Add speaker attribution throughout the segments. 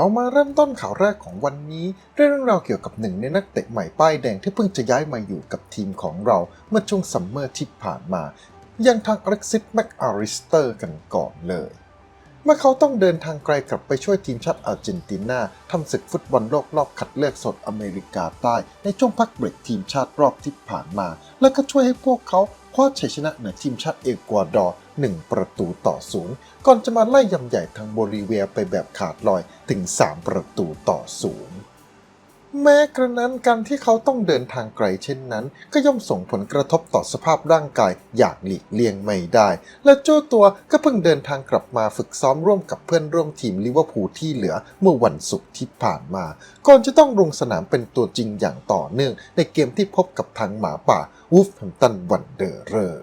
Speaker 1: เรามาเริ่มต้นข่าวแรกของวันนี้ด้วยเรื่องราวเกี่ยวกับหนึ่งในนักเตะใหม่ป้ายแดงที่เพิ่งจะย้ายมาอยู่กับทีมของเราเมื่อช่วงซัมเมอร์ที่ผ่านมาอย่างทางอเล็กซิสแมกอาริสเตอร์กันก่อนเลย เมื่อเขาต้องเดินทางไกลกลับไปช่วยทีมชาติอาร์เจนตินาทำศึกฟุตบอลโลกรอบคัดเลือกโซนอเมริกาใต้ในช่วงพักเบรกทีมชาติรอบที่ผ่านมา และก็ช่วยให้พวกเขา ว้าชัยชนะเหนือทีมชาติเอกวาดอร์ 1 ประตูต่อศูนย์ก่อนจะมาไล่ยำใหญ่ทางโบลิเวียไปแบบขาดลอยถึง 3 ประตูต่อศูนย์ แม้กระนั้นการที่เขาต้องเดินทางไกลเช่นนั้น ก็ย่อมส่งผลกระทบต่อสภาพร่างกายอย่างหลีกเลี่ยงไม่ได้ และเจ้าตัวก็เพิ่งเดินทางกลับมาฝึกซ้อมร่วมกับเพื่อนร่วมทีมลิเวอร์พูลที่เหลือเมื่อวันศุกร์ที่ผ่านมา ก่อนจะต้องลงสนามเป็นตัวจริงอย่างต่อเนื่อง ในเกมที่พบกับทางหมาป่าวูฟแฮมตันวันเดอร์เรอร์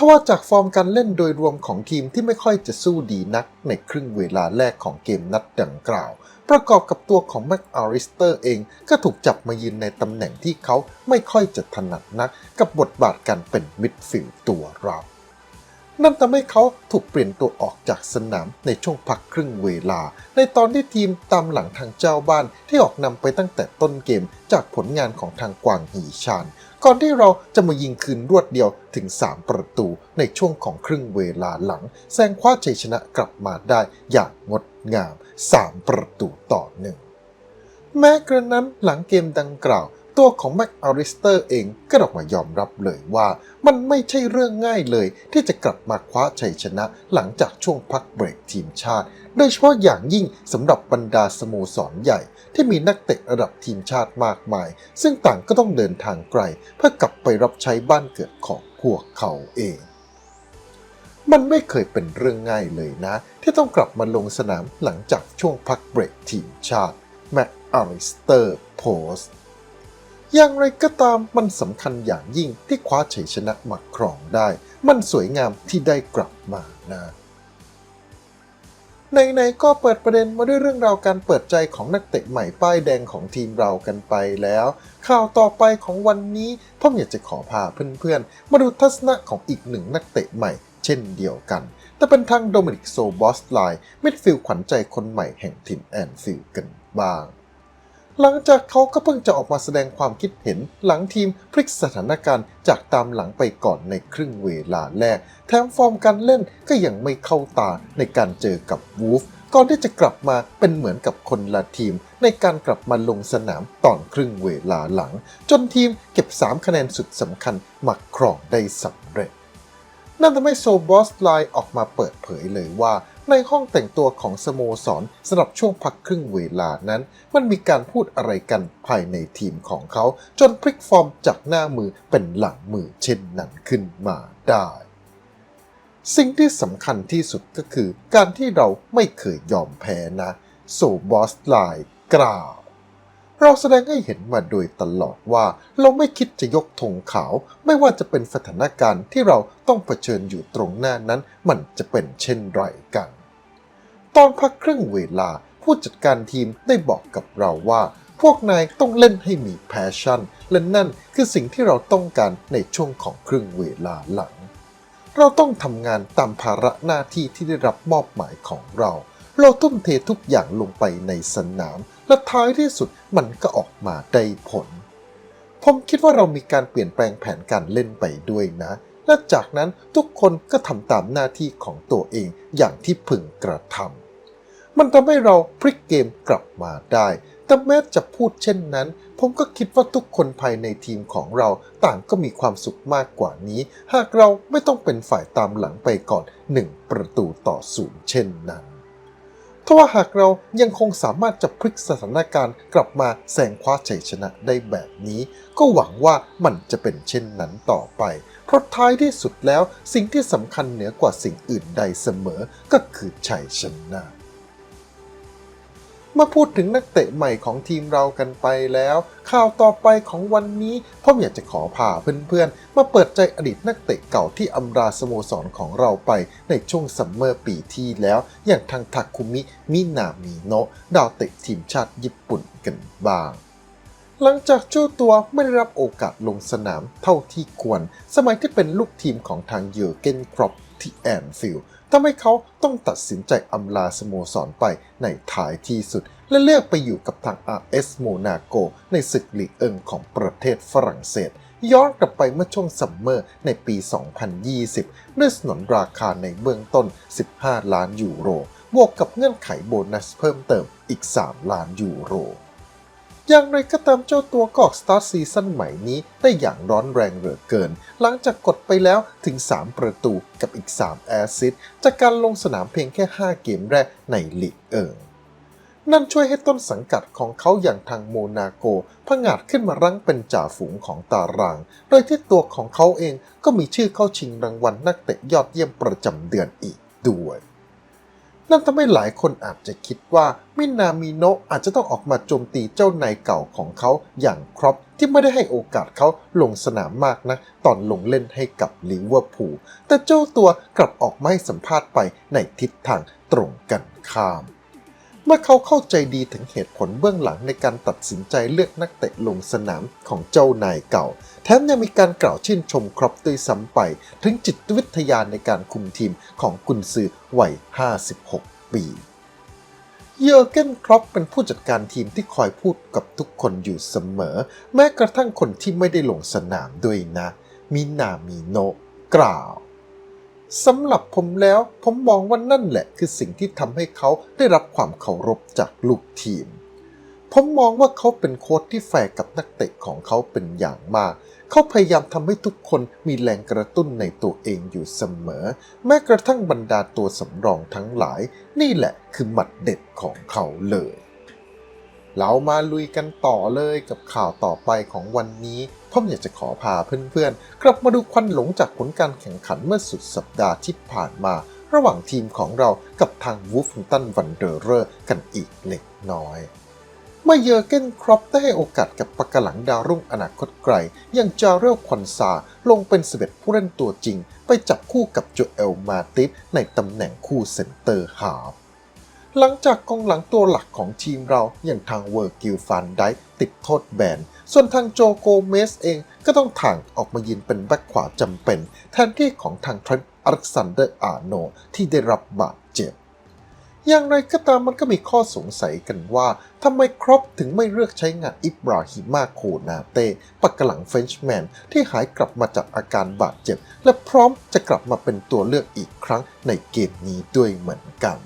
Speaker 1: ทว่าจากฟอร์มการเล่นโดยรวมของทีมที่ไม่ค่อยจะสู้ดีนักในครึ่งเวลาแรกของเกมนัดดังกล่าว ประกอบกับตัวของแม็กอาริสเตอร์เองก็ถูกจับมายืนในตำแหน่งที่เขาไม่ค่อยจะถนัดนัก กับบทบาทการเป็นมิดฟิลด์ตัวรับนั่นทำให้เขาถูกเปลี่ยนตัวออกจากสนามในช่วงพักครึ่งเวลา ในตอนที่ทีมตามหลังทางเจ้าบ้านที่ออกนำไปตั้งแต่ต้นเกมจากผลงานของทางกวางหีชาน ก่อนที่เราจะมายิงคืนรวดเดียวถึง 3 ประตูในช่วงของครึ่งเวลาหลัง แซงคว้าชัยชนะกลับมาได้อย่างงดงาม 3 ประตูต่อหนึ่งแม้กระนั้นหลังเกมดังกล่าว ตัวของแม็กอาริสเตอร์เองก็ออกมายอมรับเลยว่ามันไม่ใช่เรื่องง่ายเลย ที่จะกลับมาคว้าชัยชนะหลังจากช่วงพักเบรกทีมชาติ โดยเฉพาะอย่างยิ่งสำหรับบรรดาสโมสรใหญ่ ที่มีนักเตะระดับทีมชาติมากมาย ซึ่งต่างก็ต้องเดินทางไกล เพื่อกลับไปรับใช้บ้านเกิดของพวกเขาเอง มันไม่เคยเป็นเรื่องง่ายเลยนะ ที่ต้องกลับมาลงสนามหลังจากช่วงพักเบรกทีมชาติแม็กอาริสเตอร์โพสอย่างไรก็ตามมันสำคัญอย่างยิ่งที่คว้าชัยชนะมาครองได้ มันสวยงามที่ได้กลับมานะ ในๆก็เปิดประเด็นมาด้วยเรื่องราวการเปิดใจของนักเตะใหม่ป้ายแดงของทีมเรากันไปแล้ว ข่าวต่อไปของวันนี้ผมอยากจะขอพาเพื่อนๆ มาดูทัศนะของอีกหนึ่งนักเตะใหม่ เช่นเดียวกัน แต่เป็นทางโดมินิกโซบอสไลน์มิดฟิลด์ขวัญใจคนใหม่แห่งทีมแอนฟิลด์กันบ้าง หลังจากเขาก็เพิ่งจะออกมาแสดงความคิดเห็น หลังทีมพลิกสถานการณ์จากตามหลังไปก่อนในครึ่งเวลาแรก แถมฟอร์มการเล่นก็ยังไม่เข้าตาในการเจอกับวูฟก่อนที่จะกลับมาเป็นเหมือนกับคนละทีม ในการกลับมาลงสนามตอนครึ่งเวลาหลัง จนทีมเก็บ 3 คะแนนสุดสำคัญมาครองได้สำเร็จ นั่นทำให้โซบอสไลน์ออกมาเปิดเผยเลยว่า ในห้องแต่งตัวของสโมสรสำหรับช่วงพักครึ่งเวลานั้น มันมีการพูดอะไรกันภายในทีมของเขา จนพลิกฟอร์มจากหน้ามือเป็นหลังมือเช่นนั้นขึ้นมาได้ สิ่งที่สำคัญที่สุดก็คือการที่เราไม่เคยยอมแพ้นะโซบอสไลน์กล่าวเราแสดงให้เห็นมาโดยตลอดว่าเราไม่คิดจะยกธงขาว ไม่ว่าจะเป็นสถานการณ์ที่เราต้องเผชิญอยู่ตรงหน้านั้น มันจะเป็นเช่นไรกัน ตอนพักครึ่งเวลา ผู้จัดการทีมได้บอกกับเราว่า พวกนายต้องเล่นให้มีแพชชั่น และนั่นคือสิ่งที่เราต้องการในช่วงของครึ่งเวลาหลัง เราต้องทำงานตามภาระหน้าที่ที่ได้รับมอบหมายของเรา เราทุ่มเททุกอย่างลงไปในสนาม และท้ายที่สุดมันก็ออกมาได้ผล ผมคิดว่าเรามีการเปลี่ยนแปลงแผนการเล่นไปด้วยนะและจากนั้นทุกคนก็ทำตามหน้าที่ของตัวเองอย่างที่พึงกระทำ มันทำให้เราพลิกเกมกลับมาได้ แต่แม้จะพูดเช่นนั้น ผมก็คิดว่าทุกคนภายในทีมของเราต่างก็มีความสุขมากกว่านี้ หากเราไม่ต้องเป็นฝ่ายตามหลังไปก่อน 1 ประตูต่อศูนย์เช่นนั้นทว่าหากเรายังคงสามารถจะพลิกสถานการณ์กลับมาแซงคว้าชัยชนะได้แบบนี้ ก็หวังว่ามันจะเป็นเช่นนั้นต่อไป เพราะท้ายที่สุดแล้วสิ่งที่สำคัญเหนือกว่าสิ่งอื่นใดเสมอก็คือชัยชนะ เมื่อพูดถึงนักเตะใหม่ของทีมเรากันไปแล้ว ข่าวต่อไปของวันนี้ผมอยากจะขอพาเพื่อนๆ มาเปิดใจอดีตนักเตะเก่าที่อำราสโมสรของเราไปในช่วงซัมเมอร์ปีที่แล้ว อย่างทางทาคุมิมินามิโนะดาวเตะทีมชาติญี่ปุ่นกันบ้าง หลังจากเจ้าตัวไม่ได้รับโอกาสลงสนามเท่าที่ควร สมัยที่เป็นลูกทีมของทางเยอร์เกนครอปที่แอนฟิลด์ทำให้เขาต้องตัดสินใจอำลาสโมสรไปในท้ายที่สุด และเลือกไปอยู่กับทาง RS Monaco ในศึกลีกเอิงของประเทศฝรั่งเศส ย้อนกลับไปเมื่อช่วงซัมเมอร์ในปี 2020 ด้วยสนนราคาในเบื้องต้น 15 ล้านยูโร บวกกับเงื่อนไขโบนัสเพิ่มเติมอีก 3 ล้านยูโร อย่างไรก็ตามเจ้าตัวก็ออกสตาร์ทซีซั่นใหม่นี้ได้อย่างร้อนแรงเหลือเกิน หลังจากกดไปแล้วถึง 3 ประตูกับอีก 3 แอสซิสต์จากการลงสนามเพียงแค่ 5 เกมแรกในลีกเอิงนั่นช่วยให้ต้นสังกัดของเขาอย่างทางโมนาโกผงาดขึ้นมารั้งเป็นจ่าฝูงของตาราง โดยที่ตัวของเขาเองก็มีชื่อเข้าชิงรางวัลนักเตะยอดเยี่ยมประจำเดือนอีกด้วย นั่นทำให้หลายคนอาจจะคิดว่ามินามิโนะอาจจะต้องออกมาโจมตีเจ้านายเก่าของเขาอย่างครอปที่ไม่ได้ให้โอกาสเขาลงสนามมากนะ ตอนลงเล่นให้กับลิเวอร์พูลแต่เจ้าตัวกลับออกมาให้สัมภาษณ์ไปในทิศทางตรงกันข้าม เมื่อเขาเข้าใจดีถึงเหตุผลเบื้องหลังในการตัดสินใจเลือกนักเตะลงสนามของเจ้านายเก่า แถมยังมีการกล่าวชื่นชมครอปด้วยซ้ำไป ถึงจิตวิทยาในการคุมทีมของกุนซือวัย 56 ปีเยอร์เกนครอปเป็นผู้จัดการทีมที่คอยพูดกับทุกคนอยู่เสมอ แม้กระทั่งคนที่ไม่ได้ลงสนามด้วยนะ มินามิโนะกล่าว สำหรับผมแล้วผมมองว่านั่นแหละคือสิ่งที่ทำให้เขาได้รับความเคารพจากลูกทีม ผมมองว่าเขาเป็นโค้ชที่แฟร์กับนักเตะของเขาเป็นอย่างมาก เขาพยายามทำให้ทุกคนมีแรงกระตุ้นในตัวเองอยู่เสมอ แม้กระทั่งบรรดาตัวสำรองทั้งหลาย นี่แหละคือหมัดเด็ดของเขาเลย เรามาลุยกันต่อเลยกับข่าวต่อไปของวันนี้ผมอยากจะขอพาเพื่อนๆ กลับมาดูควันหลงจากผลการแข่งขันเมื่อสุดสัปดาห์ที่ผ่านมา ระหว่างทีมของเรากับทางวูฟตันวันเดอร์เรอร์กันอีกเล็กน้อยเมื่อเยอร์เกนครอปได้ให้โอกาสกับปากาหลังดาวรุ่งอนาคตไกล อย่างจาเรลควันซาลงเป็น11ผู้เล่นตัวจริง ไปจับคู่กับโจเอลมาติสในตำแหน่งคู่เซนเตอร์ฮาฟ หลังจากกองหลังตัวหลักของทีมเราอย่างทางเวอร์กิลฟันได้ติดโทษแบน ส่วนทางโจโกเมสเองก็ต้องถ่างออกมายืนเป็นแบ็คขวาจำเป็น แทนที่ของทางทรนต์อเล็กซานเดอร์อาโนที่ได้รับบาดเจ็บ อย่างไรก็ตามมันก็มีข้อสงสัยกันว่าทำไมครอปถึงไม่เลือกใช้งานอิบราฮิมาโคนาเต้ปักกะหลังเฟรนช์แมนที่หายกลับมาจากอาการบาดเจ็บ และพร้อมจะกลับมาเป็นตัวเลือกอีกครั้งในเกมนี้ด้วยเหมือนกัน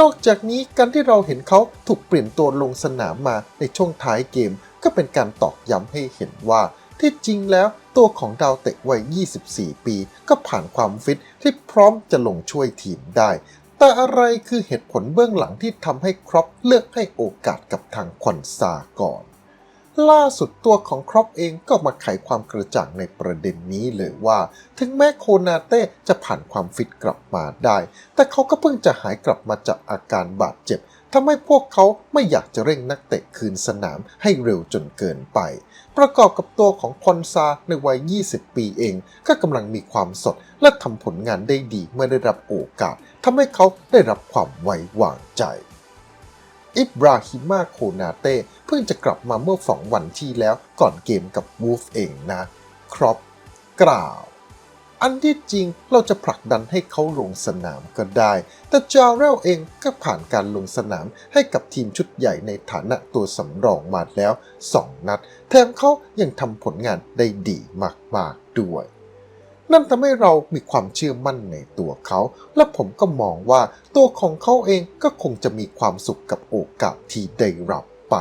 Speaker 1: นอกจากนี้การที่เราเห็นเขาถูกเปลี่ยนตัวลงสนามมาในช่วงท้ายเกม ก็เป็นการตอกย้ำให้เห็นว่า ที่จริงแล้วตัวของดาวเตะวัย 24 ปี ก็ผ่านความฟิตที่พร้อมจะลงช่วยทีมได้ แต่อะไรคือเหตุผลเบื้องหลังที่ทำให้ครอปเลือกให้โอกาสกับทางควันซาก่อน ล่าสุดตัวของครอปเองก็มาไขความกระจ่างในประเด็นนี้เลยว่า ถึงแม้โคนาเต้จะผ่านความฟิตกลับมาได้ แต่เขาก็เพิ่งจะหายกลับมาจากอาการบาดเจ็บทำให้พวกเขาไม่อยากจะเร่งนักเตะคืนสนามให้เร็วจนเกินไป ประกอบกับตัวของคอนซาในวัย 20 ปีเอง ก็กำลังมีความสดและทำผลงานได้ดีเมื่อได้รับโอกาสทำให้เขาได้รับความไว้วางใจ อิบราฮิมาโคนาเต้เพิ่งจะกลับมาเมื่อสองวันที่แล้วก่อนเกมกับวูฟเองนะ ครอปกล่าว อันที่จริงเราจะผลักดันให้เขาลงสนามก็ได้ แต่จาเรลเองก็ผ่านการลงสนามให้กับทีมชุดใหญ่ในฐานะตัวสำรองมาแล้ว 2 นัด แถมเขายังทำผลงานได้ดีมากๆด้วย นั่นทำให้เรามีความเชื่อมั่นในตัวเขา และผมก็มองว่าตัวของเขาเองก็คงจะมีความสุขกับโอกาสที่ได้รับไป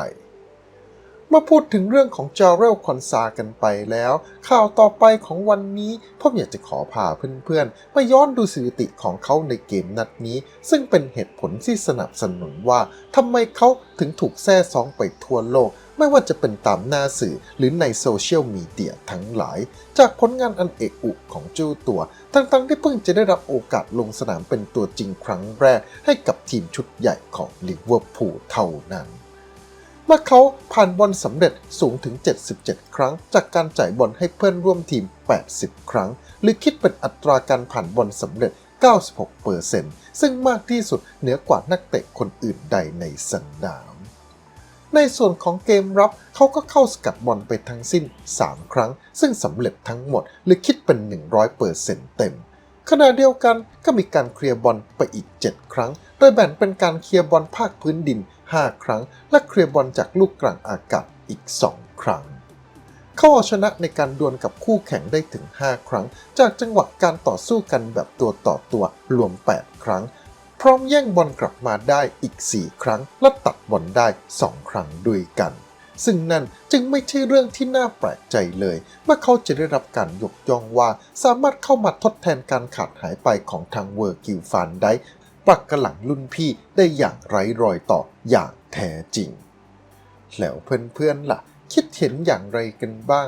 Speaker 1: เมื่อพูดถึงเรื่องของจาเรลคอนซากันไปแล้ว ข่าวต่อไปของวันนี้ผมอยากจะขอพาเพื่อนๆ มาย้อนดูสถิติของเขาในเกมนัดนี้ ซึ่งเป็นเหตุผลที่สนับสนุนว่าทำไมเขาถึงถูกแซ่ซองไปทั่วโลก ไม่ว่าจะเป็นตามหน้าสื่อหรือในโซเชียลมีเดียทั้งหลาย จากผลงานอันเอกอุของเจ้าตัว ทั้งๆที่เพิ่งจะได้รับโอกาสลงสนามเป็นตัวจริงครั้งแรกให้กับทีมชุดใหญ่ของลิเวอร์พูลเท่านั้นเมื่อเขาผ่านบอลสำเร็จสูงถึง 77 ครั้ง จากการจ่ายบอลให้เพื่อนร่วมทีม 80 ครั้ง หรือคิดเป็นอัตราการผ่านบอลสำเร็จ 96%ซึ่งมากที่สุดเหนือกว่านักเตะคนอื่นใดในสันาม ในส่วนของเกมรับเขาก็เข้าสกัดบอลไปทั้งสิ้น 3 ครั้ง ซึ่งสำเร็จทั้งหมดหรือคิดเป็น 100%เต็ม ขณะเดียวกันก็มีการเคลียร์บอลไปอีก 7 ครั้ง โดยแบ่งเป็นการเคลียร์บอลภาคพื้นดิน 5 ครั้ง และเคลียร์บอลจากลูกกลางอากาศอีก 2 ครั้งเขาเอาชนะในการดวลกับคู่แข่งได้ถึง 5 ครั้ง จากจังหวะการต่อสู้กันแบบตัวต่อตัวรวม 8 ครั้ง ร้อมแย่งบอลกลับมาได้อีก 4 ครั้ง และตัดบอลได้ 2 ครั้งด้วยกัน ซึ่งนั่นจึงไม่ใช่เรื่องที่น่าแปลกใจเลย เมื่อเขาจะได้รับการยกย่องว่าสามารถเข้ามาทดแทนการขาดหายไปของทางเวอร์กิลฟานได้ปักกระหลังรุ่นพี่ได้อย่างไร้รอยต่ออย่างแท้จริง แล้วเพื่อนๆล่ะ คิดเห็นอย่างไรกันบ้าง